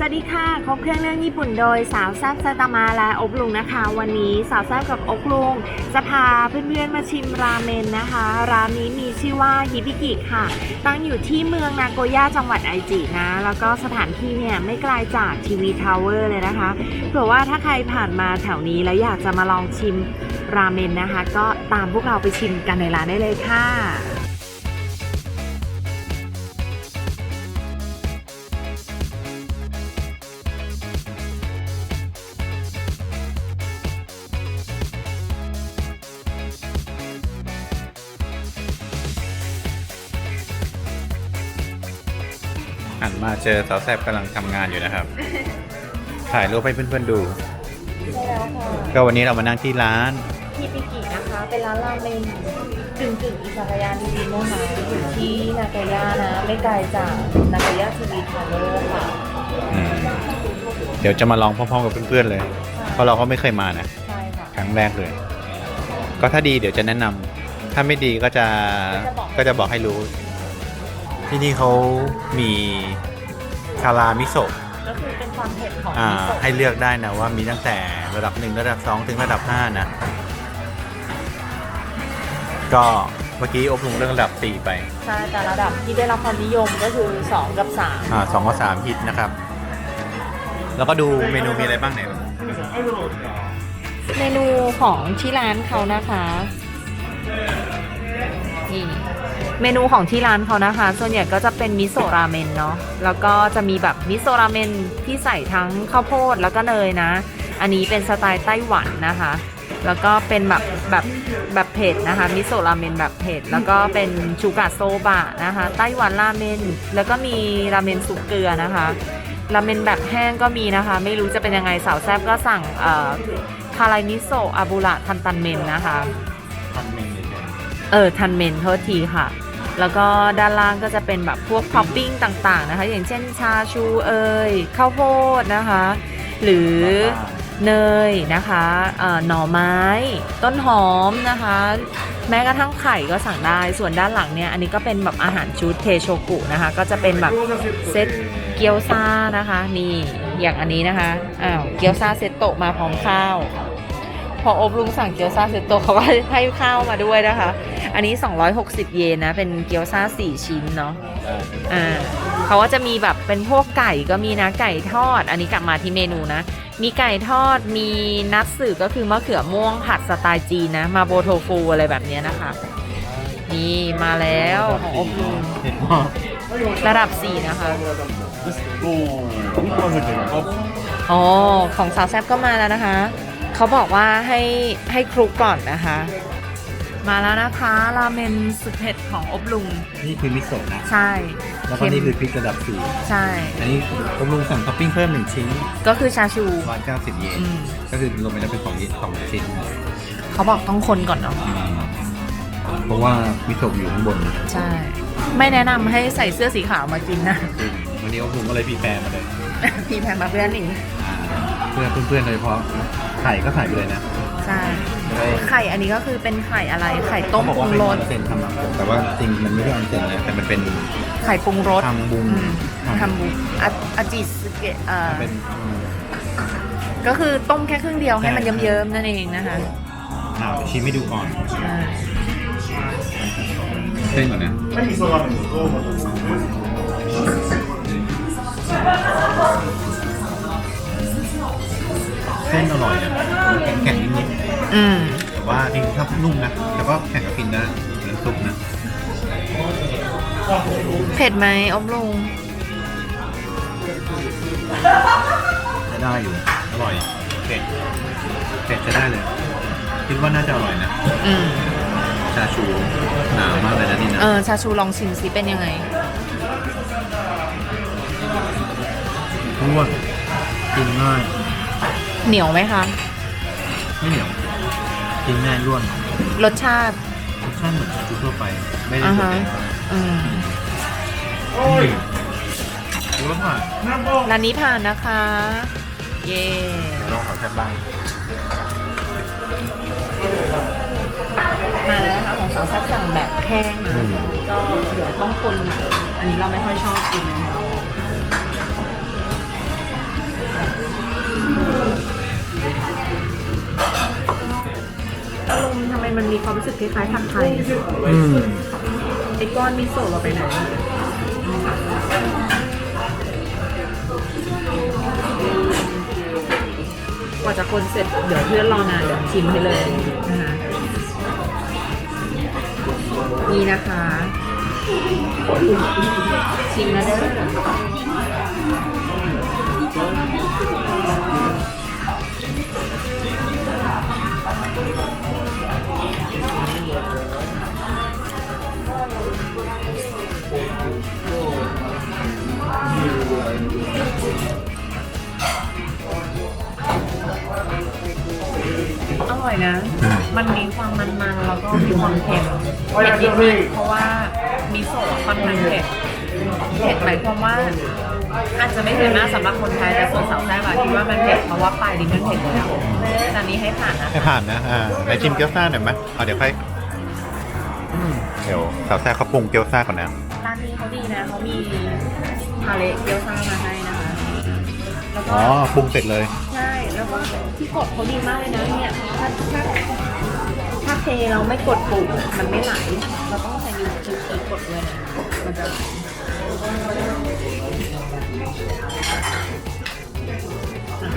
สวัสดีค่ะ ครบเครื่องเรื่องญี่ปุ่นโดยสาวแซ่บซาตามาและอบลุงนะคะ วันนี้สาวแซ่บกับอบลุงจะพาเพื่อนๆมาชิมราเมนนะคะ ร้านนี้มีชื่อว่าฮิบิกิค่ะ ตั้งอยู่ที่เมืองนาโกย่าจังหวัดไอจินะ แล้วก็สถานที่เนี่ยไม่ไกลจากทีวีทาวเวอร์เลยนะคะเผื่อว่าถ้าใครผ่านมาแถวนี้แล้วอยากจะมาลองชิมราเมนนะคะ ก็ตามพวกเราไปชิมกันในร้านได้เลยค่ะ หันมาเจอสาวแซบกำลังทำงานอยู่นะครับ ถ่ายรูปให้เพื่อนๆดู ใช่แล้วค่ะก็วันนี้เรามานั่งที่ร้าน ฮิปิกินะคะ เป็นร้านราเมงกึ่งกึ่งๆอิซากายะนิดๆนะคะอยู่ที่นากายะนะ ไม่ไกลจากนากายะทีวีทาวเวอร์ค่ะ อืม เดี๋ยวจะมาลองพร้อมๆกับเพื่อนๆเลย เพราะเราก็ไม่เคยมานะ ใช่ค่ะ ครั้งแรกเลย ก็ถ้าดีเดี๋ยวจะแนะนำ ถ้าไม่ดีก็จะก็จะบอกให้รู้ ที่นี่เขามีคารามิโซะก็คือเป็นความเผ็ดของอ่ามิโซะให้เลือกได้นะว่ามีตั้งแต่ระดับ1ระดับ2ถึงระดับ5นะ ก็เมื่อกี้อบรมเรื่องระดับ4ไป ใช่แต่ระดับที่ได้รับความนิยมก็คือ2กับ3อ่าสองกับสามฮิตนะครับ แล้วก็ดูเมนูมีอะไรบ้างเนี่ยเมนูของที่ร้านเขานะคะนี่ เมนูของที่ร้านเขานะคะ ส่วนใหญ่ก็จะเป็นมิโซะราเมนเนาะแล้วก็จะมีแบบมิโซะราเมนที่ใส่ทั้งข้าวโพดแล้วก็เนยนะ อันนี้เป็นสไตล์ไต้หวันนะคะ แล้วก็เป็นแบบแบบแบบเผ็ดนะคะมิโซะราเมนแบบเผ็ดแล้วก็เป็นชูกะโซบะนะคะ ไต้หวันราเมนแล้วก็มีราเมนซุปเกลือนะคะราเมนแบบแห้งก็มีนะคะ ไม่รู้จะเป็นยังไงสาวแซบก็สั่งเอ่อคารามิโซะอาบุระทันตันเมนนะคะทำเมนูเออ ทันเมนโทษทีค่ะ แล้วก็ด้านล่างก็จะเป็นแบบพวกท็อปปิ้งต่างๆนะคะ อย่างเช่นชาชูเอยข้าวโพดนะคะ หรือเนยนะคะหน่อไม้ ต้นหอมนะคะ แม้กระทั่งไข่ก็สั่งได้ส่วนด้านหลังเนี่ย อันนี้ก็เป็นแบบอาหารชุดเทโชกุนะคะ ก็จะเป็นแบบเซตเกี๊ยวซ่านะคะ นี่อย่างอันนี้นะคะอ้าวเกี๊ยวซ่าเซตโตะมาพร้อมข้าว พออบลุงสั่งเกี๊ยวซ่าเซตโตะเขาก็ให้ข้าวมาด้วยนะคะ อันนี้ 260 เยนนะ เป็นเกี๊ยวซ่า4 ชิ้นเนาะอ่าเขาก็จะมีแบบเป็นพวกไก่ก็มีนะไก่ทอด อันนี้กลับมาที่เมนูนะ มีไก่ทอดมีนัตสึก็คือมะเขือม่วงผัดสไตล์จีนนะ มาโบโทฟูอะไรแบบเนี้ยนะคะ นี่มาแล้วของอบลุงเห็นมากระดับ 4 นะคะโอ้โหเห็นครบอ๋อของสาวแซบก็มาแล้วนะคะ เขาบอกว่าให้ให้คลุกก่อนนะคะ มาแล้วนะคะราเมนสุดเผ็ดของอบลุง นี่คือมิโซะนะ ใช่แล้วก็นี่คือพริกระดับใช่4อันนี้อบรมสั่งท็อปปิ้งเพิ่ม1ชิ้น ก็คือชาชู190เยนอืมก็คือรวมไปแล้วเป็น2สองชิ้น เขาบอกต้องคนก่อนเนาะอืมเพราะว่ามิโซะอยู่ข้างบน ใช่ ไม่แนะนำให้ใส่เสื้อสีขาวมากินนะ วันนี้อบรมก็เลยพรีแพร์มาเลย พี่แพงมาเพื่อนหนิงเพื่อนเพื่อนๆโดยเฉพาะ ไข่ก็ใส่ไปเลยนะใช่ไข่อันนี้ก็คือเป็นไข่อะไรไข่ต้มเขาบปอกรุว่างเป็นอรสอนเซนทำมาแต่ว่าจริงมันไม่ใช่ออนเซนนะแต่มันเป็นไข่ปรุงรสทางบุงอืมทำบุอาอาจิสเกะเอ่อเป็นอืมก็คือต้มแค่ครึ่งเดียวให้มันเยิ้มๆนั่นเองนะคะอ่าชิมให้ดูก่อนใช่เส้นก่อนนะเส้นอร่อยนะแข็งๆนิดอืมๆแต่ว่าจริงๆถ้านุ่มนะแต่ก็แข็งกับกินได้เหมือนซุปนะเผ็ดไหมอบลุงใช้ได้อยู่อร่อยเผ็ดเผ็ดจะได้เลยคิดว่าน่าจะอร่อยนะอืม ชาชูหนามากเลยนะนี่นะ เออ ชาชูลองชิมซิเป็นยังไง ร่วนกินง่าย เหนียวไหมคะ ไม่เหนียวกินง่ายร่วนรสชาติ รสชาติเหมือนชาชูทั่วไป ไม่ได้อ่าโดดฮะเด่นอืมดูแล้วผ่านร้านนี้ผ่านนะคะ เย่ลองขอแค่บ้างมาแล้วนะคะของสาวแซ่บสั่งแบบแห้งนะอืมก็เดี๋ยวต้องคนอันนี้เราไม่ค่อยชอบกินนะคะ อารมณ์ทำไมมันมีความรู้สึกคล้ายๆผัดไทยอืมไอ้ก้อนมิโซะเราไปไหนกว่าจะคนเสร็จเดี๋ยวเพื่อนรอนานเดี๋ยวชิมให้เลยนะคะนี่นะคะชิมแล้วเด้อ นะ มันมีความมันๆแล้วก็มีความเค็มเผ็ดนิดนึงเพราะว่ามิโซะค่อนข้างเผ็ดเผ็ดหมายความว่าอาจจะไม่เผ็ดมากสำหรับคนไทยแต่ส่วนสาวแซ่บอะคิดว่ามันเผ็ดเพราะว่าปลายลิ้นมันเผ็ดแล้วแต่อันนี้ให้ผ่านนะให้ผ่านนะอ่าไหนชิมเกี๊ยวซ่าหน่อยไหมเอาเดี๋ยวค่อยอืมเดี๋ยวสาวแซ่บเขาปรุงเกี๊ยวซ่าก่อนนะร้านนี้เขาดีนะเขามีทาเลเกี๊ยวซ่ามาให้นะคะแล้วก็อ๋อปรุงเสร็จเลยใช่แล้วก็ ที่กดเขาดีมากเลยนะเนี่ยถ้าถ้าถ้าเทเราไม่กดปุ่มมันไม่ไหล เราต้องใช้นิ้วชี้กดเลยนะมันจะไหลอะ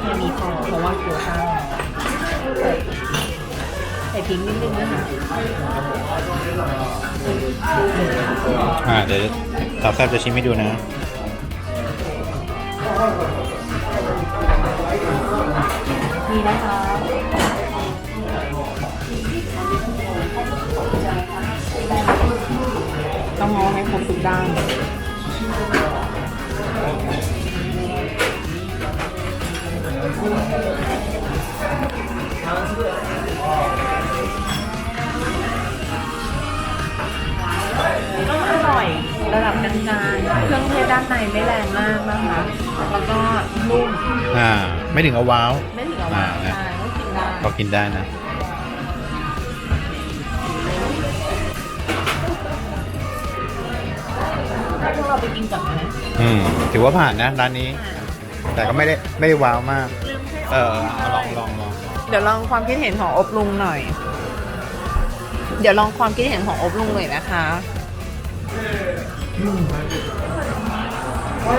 แค่นี้พอเพราะว่าเกี๊ยวซ่าใส่ใส่พริกนิดนึงนะคะอ่าเดี๋ยวสาวแซบจะชิมให้ดูนะ นี่นะคะต้องงอให้ครบทุกด้านก็อร่อยระดับกลางๆเครื่องเทศด้านในไม่แรงมากนะคะ แล้วก็นุ่ม อ่า ไม่ถึงเอาว้าว ไม่ถึงกับหวาน อ่าใช่ก็กินได้พอกินได้นะถ้าพวกเราไปกินกับนะอืมถือว่าผ่านนะร้านนี้ แต่ก็ไม่ได้ไม่ได้ว้าวมากลืมให้เออเอาลองลองลองเดี๋ยวลองความคิดเห็นของอบลุงหน่อย เดี๋ยวลองความคิดเห็นของอบลุงหน่อยนะคะผ่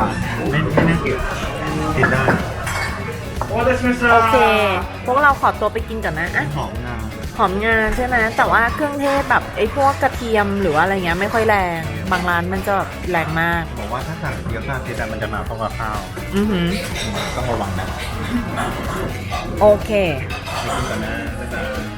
านไม่ไม่น่าเกลียดกินได้โอเค พวกเราขอตัวไปกินก่อนนะอะหอมงาหอมงานใช่ไหมแต่ว่าเครื่องเทศแบบไอ้พวกกระเทียมหรือว่าอะไรเงี้ยไม่ค่อยแรง บางร้านมันจะแบบแรงมาก บอกว่าถ้าสั่งเกี๊ยวซ่าซีดมันจะมาพร้อมกับข้าวอือหือต้องระวังนะ โอเคไปกินกันนะบ๊ายบาย